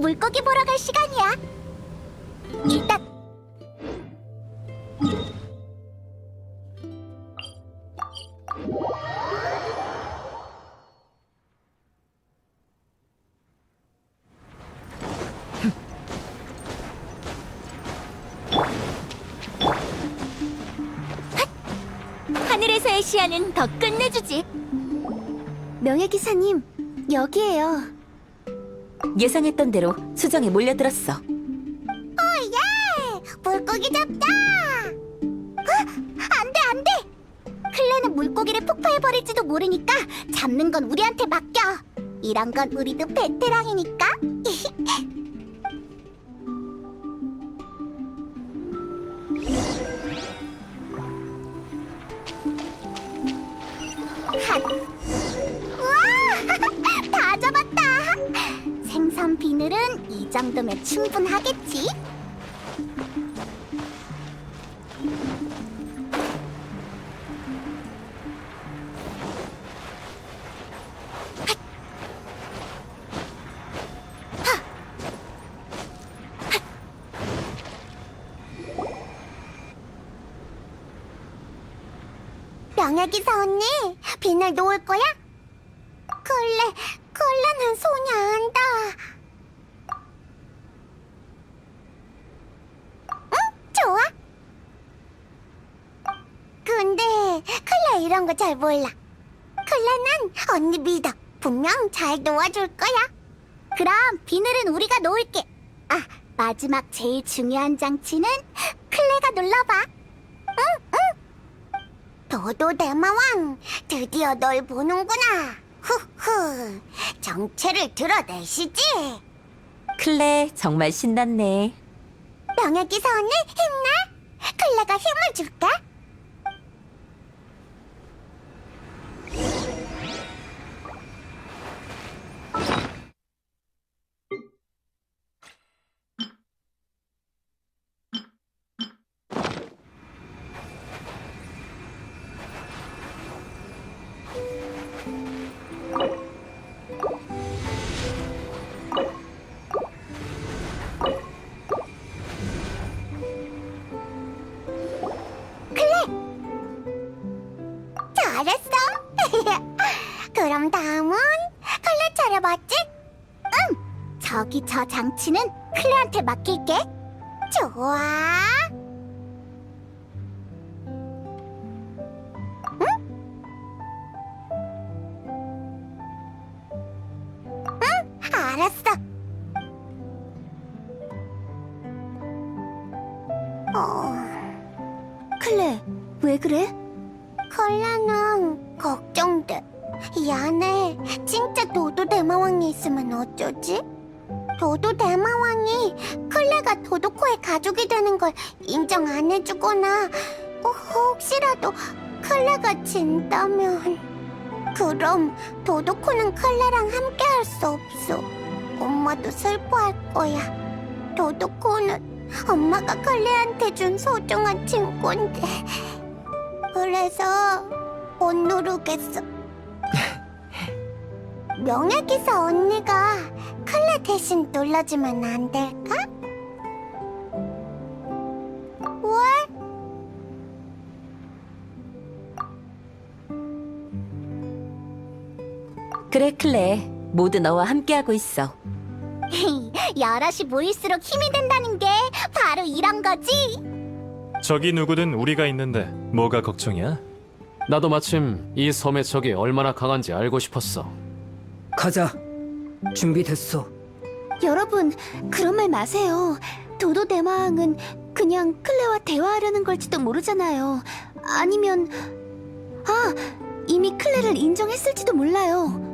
물고기 보러 갈 시간이야. 일단 하늘에서의 시야는 더 끝내주지. 명예 기사님, 여기에요. 예상했던 대로 수정에 몰려들었어. 오예! 물고기 잡다! 어? 안 돼, 안 돼! 클레는 물고기를 폭파해버릴지도 모르니까 잡는 건 우리한테 맡겨. 이런 건 우리도 베테랑이니까. 정도면 충분하겠지? 명예기사 언니, 비늘 놓을 거야? 클레, 클레는 손이 안닿아. 응, 좋아. 근데 클레 이런 거 잘 몰라. 클레는 언니 믿어. 분명 잘 놓아줄 거야. 그럼 비늘은 우리가 놓을게. 아, 마지막 제일 중요한 장치는 클레가 눌러봐. 응, 응. 도도 대마왕, 드디어 널 보는구나. 후후, 정체를 드러내시지. 클레 정말 신났네. 명예기사 언니 힘내. 클레가 힘을 줄게. 맞지? 응. 저기 저 장치는 클레한테 맡길게. 좋아. 대마왕이 클레가 도도코의 가족이 되는 걸 인정 안 해주거나 어, 혹시라도 클레가 진다면 그럼 도도코는 클레랑 함께 할 수 없어. 엄마도 슬퍼할 거야. 도도코는 엄마가 클레한테 준 소중한 친구인데. 그래서 못 누르겠어. 명예기사 언니가 클레 대신 눌러주면 안 될까? 왜? 그래 클레, 모두 너와 함께하고 있어. 여럿이 모일수록 힘이 된다는 게 바로 이런 거지. 적이 누구든 우리가 있는데 뭐가 걱정이야? 나도 마침 이 섬의 적이 얼마나 강한지 알고 싶었어. 가자. 준비됐어. 여러분, 그런 말 마세요. 도도 대마왕은 그냥 클레와 대화하려는 걸지도 모르잖아요. 아니면 아, 이미 클레를 인정했을지도 몰라요.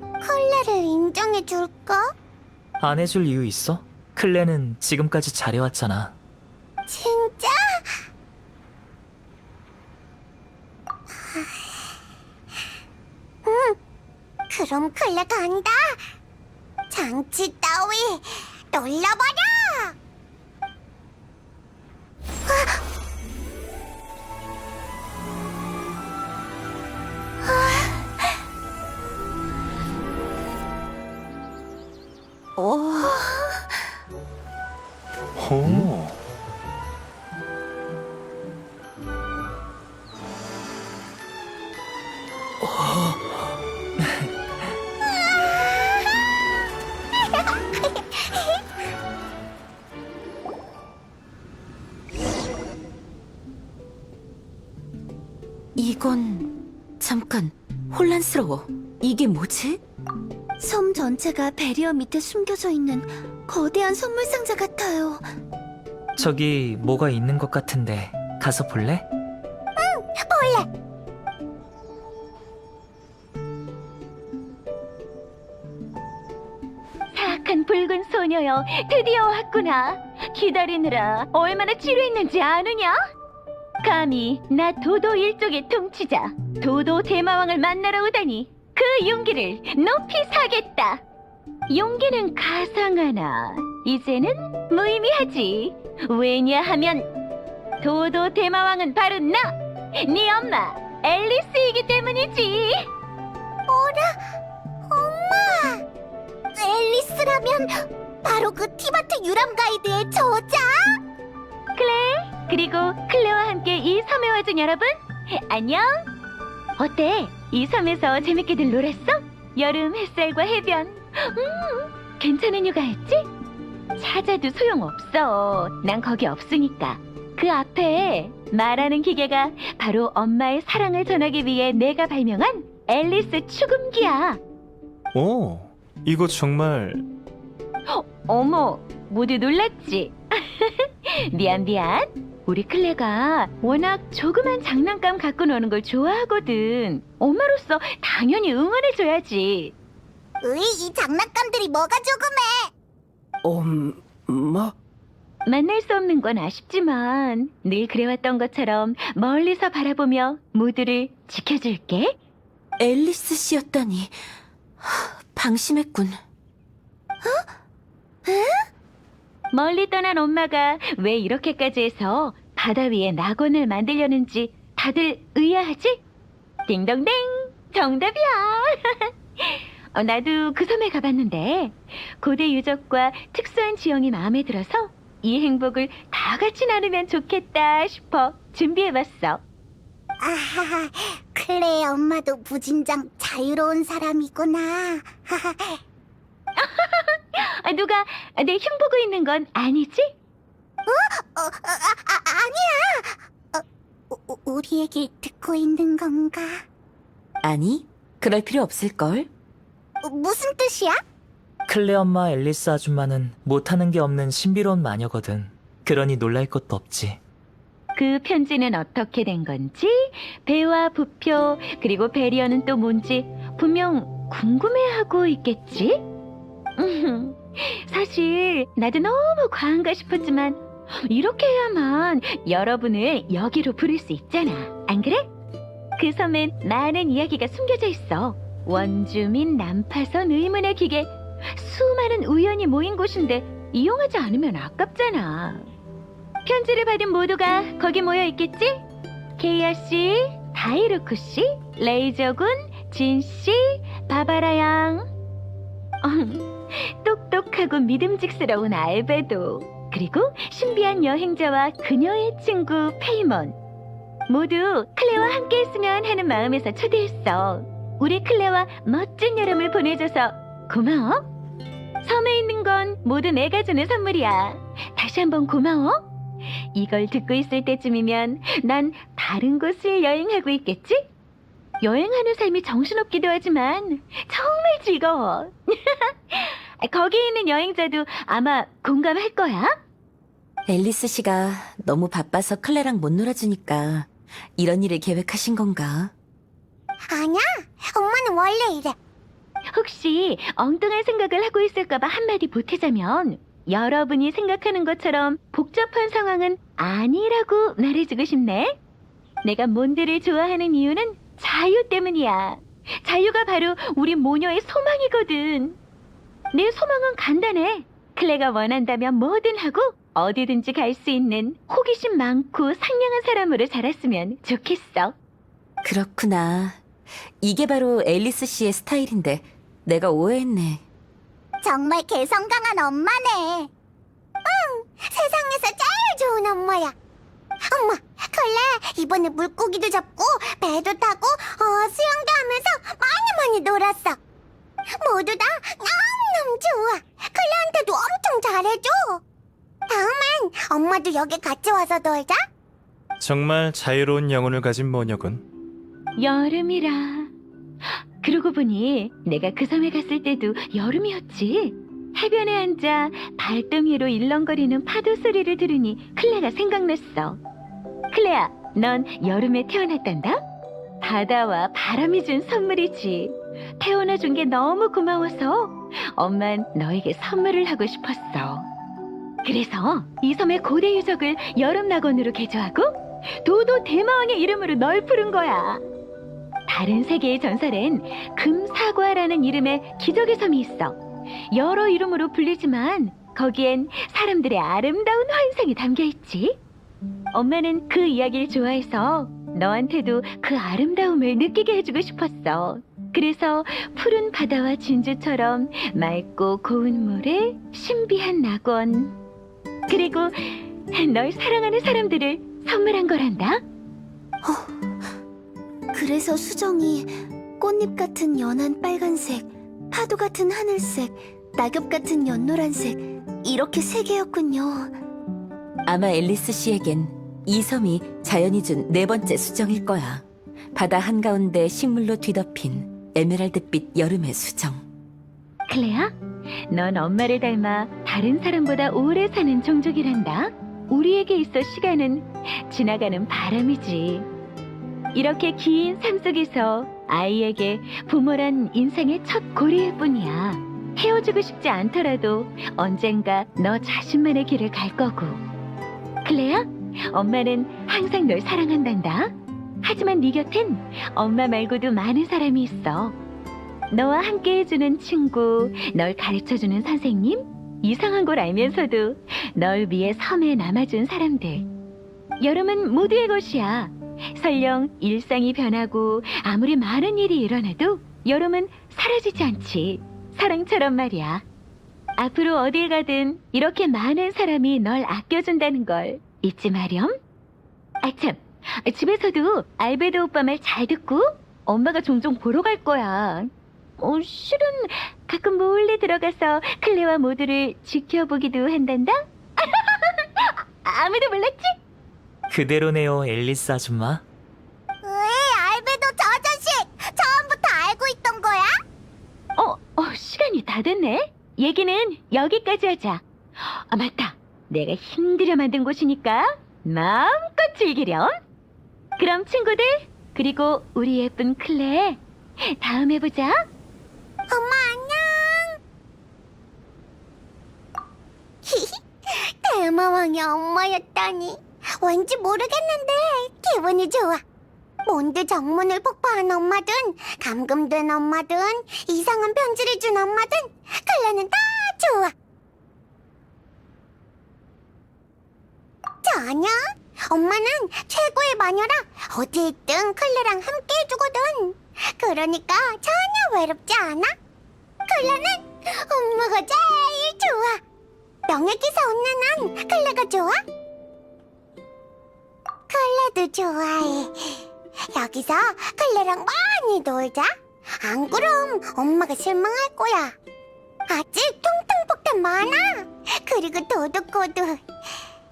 클레를 인정해 줄까? 안 해줄 이유 있어? 클레는 지금까지 잘해왔잖아. 진짜? 응, 그럼 클레 간다. 장치 따위 놀러버려! 아! 아! 어? 어? 어? 혼란스러워. 이게 뭐지? 섬 전체가 배리어 밑에 숨겨져 있는 거대한 선물 상자 같아요. 저기 뭐가 있는 것 같은데 가서 볼래? 볼래. 사악한 붉은 소녀여, 드디어 왔구나. 기다리느라 얼마나 지루했는지 아느냐? 감히 나 도도 일족의 통치자 도도 대마왕을 만나러 오다니 그 용기를 높이 사겠다. 용기는 가상하나 이제는 무의미하지. 왜냐하면 도도 대마왕은 바로 나, 네 엄마 앨리스이기 때문이지. 엄마! 앨리스라면 바로 그 티바트 유람 가이드의 저자? 그 리고 클레와 함께 이 섬에 와준 여러분 안녕! 어때? 이 섬에서 재밌게들 놀았어? 여름 햇살과 해변. 음 괜찮은 휴가였지? 찾아도 소용없어. 난 거기 없으니까. 그 앞에 말하는 기계가 바로 엄마의 사랑을 전하기 위해 내가 발명한 앨리스 축음기야. 오. 이거 정말 어머, 모두 놀랐지? 미안, 미안. 우리 클레가 워낙 조그만 장난감 갖고 노는 걸 좋아하거든. 엄마로서 당연히 응원해줘야지. 으이, 이 장난감들이 뭐가 조금해? 엄마? 만날 수 없는 건 아쉽지만 늘 그래왔던 것처럼 멀리서 바라보며 모두를 지켜줄게. 앨리스 씨였다니. 하, 방심했군. 멀리 떠난 엄마가 왜 이렇게까지 해서 바다 위에 낙원을 만들려는지 다들 의아하지? 딩동댕! 정답이야! 어, 나도 그 섬에 가봤는데 고대 유적과 특수한 지형이 마음에 들어서 이 행복을 다 같이 나누면 좋겠다 싶어 준비해봤어. 아하하, 클레의 엄마도 무진장 자유로운 사람이구나. 아, 누가 내 흉 보고 있는 건 아니지? 어, 어, 아, 아, 아니야. 어, 우- 우리 얘기 듣고 있는 건가? 아니, 그럴 필요 없을걸. 어, 무슨 뜻이야? 클레 엄마 앨리스 아줌마는 못하는 게 없는 신비로운 마녀거든. 그러니 놀랄 것도 없지. 그 편지는 어떻게 된 건지, 배와 부표, 그리고 배리어는 또 뭔지 분명 궁금해하고 있겠지? 음흠, 사실 나도 너무 과한가 싶었지만 이렇게 해야만 여러분을 여기로 부를 수 있잖아. 안 그래? 그 섬엔 많은 이야기가 숨겨져 있어. 원주민 난파선 의문의 기계, 수많은 우연이 모인 곳인데 이용하지 않으면 아깝잖아. 편지를 받은 모두가 거기 모여 있겠지? 케이아 씨, 다이루쿠 씨, 레이저군, 진 씨, 바바라 양. 어, 똑똑하고 믿음직스러운 알베도, 그리고 신비한 여행자와 그녀의 친구 페이몬. 모두 클레와 함께 했으면 하는 마음에서 초대했어. 우리 클레와 멋진 여름을 보내줘서 고마워. 섬에 있는 건 모두 내가 주는 선물이야. 다시 한번 고마워. 이걸 듣고 있을 때쯤이면 난 다른 곳을 여행하고 있겠지? 여행하는 삶이 정신없기도 하지만 정말 즐거워. 거기 있는 여행자도 아마 공감할 거야. 앨리스 씨가 너무 바빠서 클레랑 못 놀아주니까 이런 일을 계획하신 건가? 아니야. 엄마는 원래 이래. 혹시 엉뚱한 생각을 하고 있을까봐 한마디 보태자면 여러분이 생각하는 것처럼 복잡한 상황은 아니라고 말해주고 싶네. 내가 몬드를 좋아하는 이유는 자유 때문이야. 자유가 바로 우리 모녀의 소망이거든. 내 소망은 간단해. 클레가 원한다면 뭐든 하고 어디든지 갈 수 있는 호기심 많고 상냥한 사람으로 자랐으면 좋겠어. 그렇구나. 이게 바로 앨리스 씨의 스타일인데 내가 오해했네. 정말 개성 강한 엄마네. 응, 세상에서 제일 좋은 엄마야. 엄마, 클레 이번에 물고기도 잡고 배도 타고 어, 수영도 하면서 많이 많이 놀았어. 모두 다 너무너무 좋아. 클레한테도 엄청 잘해줘. 다음엔 엄마도 여기 같이 와서 놀자. 정말 자유로운 영혼을 가진 모녀군. 여름이라. 그러고 보니 내가 그 섬에 갔을 때도 여름이었지. 해변에 앉아 발등 위로 일렁거리는 파도 소리를 들으니 클레가 생각났어. 클레야, 넌 여름에 태어났단다? 바다와 바람이 준 선물이지. 태어나준 게 너무 고마워서 엄만 너에게 선물을 하고 싶었어. 그래서 이 섬의 고대 유적을 여름 낙원으로 개조하고 도도 대마왕의 이름으로 널 부른 거야. 다른 세계의 전설엔 금사과라는 이름의 기적의 섬이 있어. 여러 이름으로 불리지만 거기엔 사람들의 아름다운 환상이 담겨 있지. 엄마는 그 이야기를 좋아해서 너한테도 그 아름다움을 느끼게 해주고 싶었어. 그래서 푸른 바다와 진주처럼 맑고 고운 물에 신비한 낙원. 그리고 널 사랑하는 사람들을 선물한 거란다. 그래서 수정이 꽃잎 같은 연한 빨간색, 파도 같은 하늘색, 낙엽 같은 연노란색 이렇게 세 개였군요. 아마 앨리스 씨에겐 이 섬이 자연이 준 네 번째 수정일 거야. 바다 한가운데 식물로 뒤덮인 에메랄드빛 여름의 수정. 클레야, 넌 엄마를 닮아 다른 사람보다 오래 사는 종족이란다. 우리에게 있어 시간은 지나가는 바람이지. 이렇게 긴 삶 속에서 아이에게 부모란 인생의 첫 고리일 뿐이야. 헤어지고 싶지 않더라도 언젠가 너 자신만의 길을 갈 거고. 클레야, 엄마는 항상 널 사랑한단다. 하지만 네 곁엔 엄마 말고도 많은 사람이 있어. 너와 함께 해주는 친구, 널 가르쳐주는 선생님, 이상한 걸 알면서도 널 위해 섬에 남아준 사람들. 여름은 모두의 것이야. 설령 일상이 변하고 아무리 많은 일이 일어나도 여름은 사라지지 않지. 사랑처럼 말이야. 앞으로 어딜 가든 이렇게 많은 사람이 널 아껴준다는 걸 잊지 마렴. 아참, 집에서도 알베도 오빠 말 잘 듣고 엄마가 종종 보러 갈 거야. 어, 실은 가끔 몰래 들어가서 클레와 모두를 지켜보기도 한단다? 아무도 몰랐지? 그대로네요, 앨리스 아줌마. 왜 알베도 저 자식 처음부터 알고 있던 거야? 어, 어, 시간이 다 됐네. 얘기는 여기까지 하자. 아, 맞다. 내가 힘들여 만든 곳이니까 마음껏 즐기렴. 그럼 친구들, 그리고 우리 예쁜 클레, 다음에 보자. 엄마 안녕. 대마왕이 엄마였다니 왠지 모르겠는데 기분이 좋아. 몬드 정문을 폭파한 엄마든 감금된 엄마든 이상한 편지를 준 엄마든 클레는 다 좋아. 전혀. 엄마는 최고의 마녀라 어디 있든 클레랑 함께 해주거든. 그러니까 전혀 외롭지 않아. 클레는 엄마가 제일 좋아. 명예기사 난 클레가 좋아? 클레도 좋아해. 여기서 클레랑 많이 놀자. 안 그럼 엄마가 실망할 거야. 아직 통통폭탄 많아. 그리고 도둑고도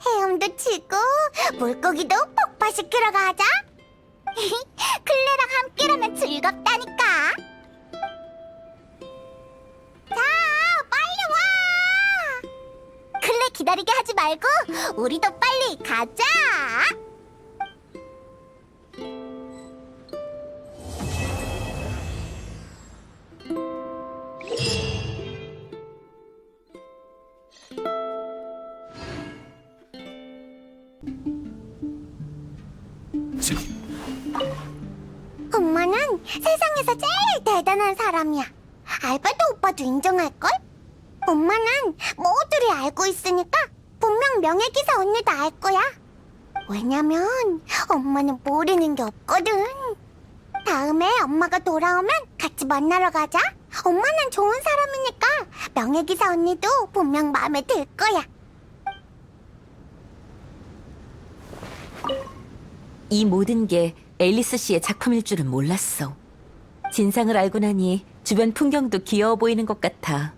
헤엄도 치고 물고기도 폭파시키러 가자. 클레랑 함께라면 즐겁다니까. 자, 빨리 와! 클레 기다리게 하지 말고 우리도 빨리 가자. 사람이야. 알바도 오빠도 인정할걸? 엄마는 모두를 알고 있으니까 분명 명예기사 언니도 알 거야. 왜냐면 엄마는 모르는 게 없거든. 다음에 엄마가 돌아오면 같이 만나러 가자. 엄마는 좋은 사람이니까 명예기사 언니도 분명 마음에 들 거야. 이 모든 게 앨리스 씨의 작품일 줄은 몰랐어. 진상을 알고 나니 주변 풍경도 귀여워 보이는 것 같아.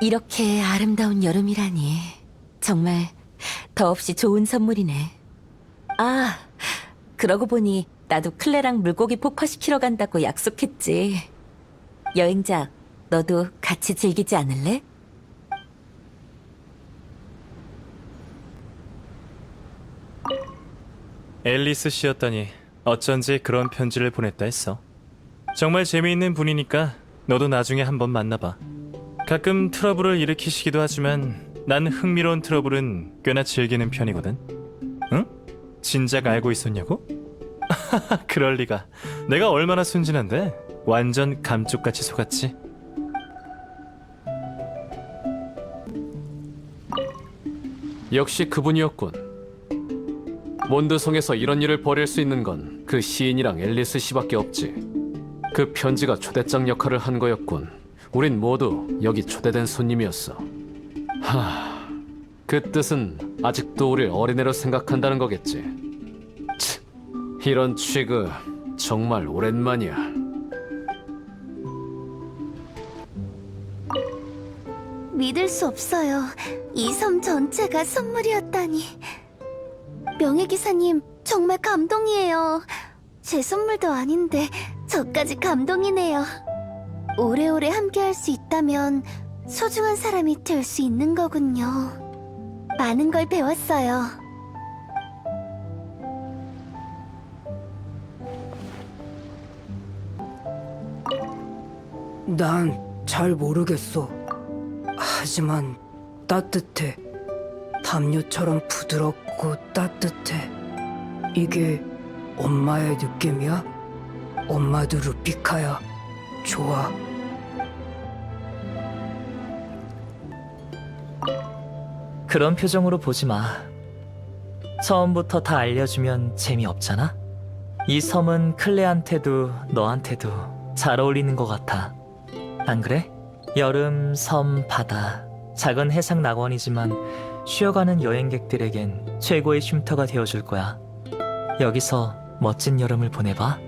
이렇게 아름다운 여름이라니. 정말 더없이 좋은 선물이네. 아, 그러고 보니 나도 클레랑 물고기 폭파시키러 간다고 약속했지. 여행자, 너도 같이 즐기지 않을래? 앨리스 씨였다니 어쩐지 그런 편지를 보냈다 했어. 정말 재미있는 분이니까 너도 나중에 한번 만나봐. 가끔 트러블을 일으키시기도 하지만 난 흥미로운 트러블은 꽤나 즐기는 편이거든. 응? 진작 알고 있었냐고? 그럴 리가. 내가 얼마나 순진한데 완전 감쪽같이 속았지. 역시 그분이었군. 몬드성에서 이런 일을 벌일 수 있는 건 그 시인이랑 앨리스 씨밖에 없지. 그 편지가 초대장 역할을 한 거였군. 우린 모두 여기 초대된 손님이었어. 하, 그 뜻은 아직도 우릴 어린애로 생각한다는 거겠지. 치, 이런 취급 정말 오랜만이야. 믿을 수 없어요. 이 섬 전체가 선물이었다니. 명예 기사님, 정말 감동이에요. 제 선물도 아닌데, 저까지 감동이네요. 오래오래 함께할 수 있다면, 소중한 사람이 될 수 있는 거군요. 많은 걸 배웠어요. 난 잘 모르겠어. 하지만 따뜻해. 담요처럼 부드럽고 따뜻해. 이게 엄마의 느낌이야? 엄마도 루피카야. 좋아. 그런 표정으로 보지 마. 처음부터 다 알려주면 재미없잖아? 이 섬은 클레한테도 너한테도 잘 어울리는 것 같아. 안 그래? 여름, 섬, 바다. 작은 해상 낙원이지만 쉬어가는 여행객들에겐 최고의 쉼터가 되어줄 거야. 여기서 멋진 여름을 보내봐.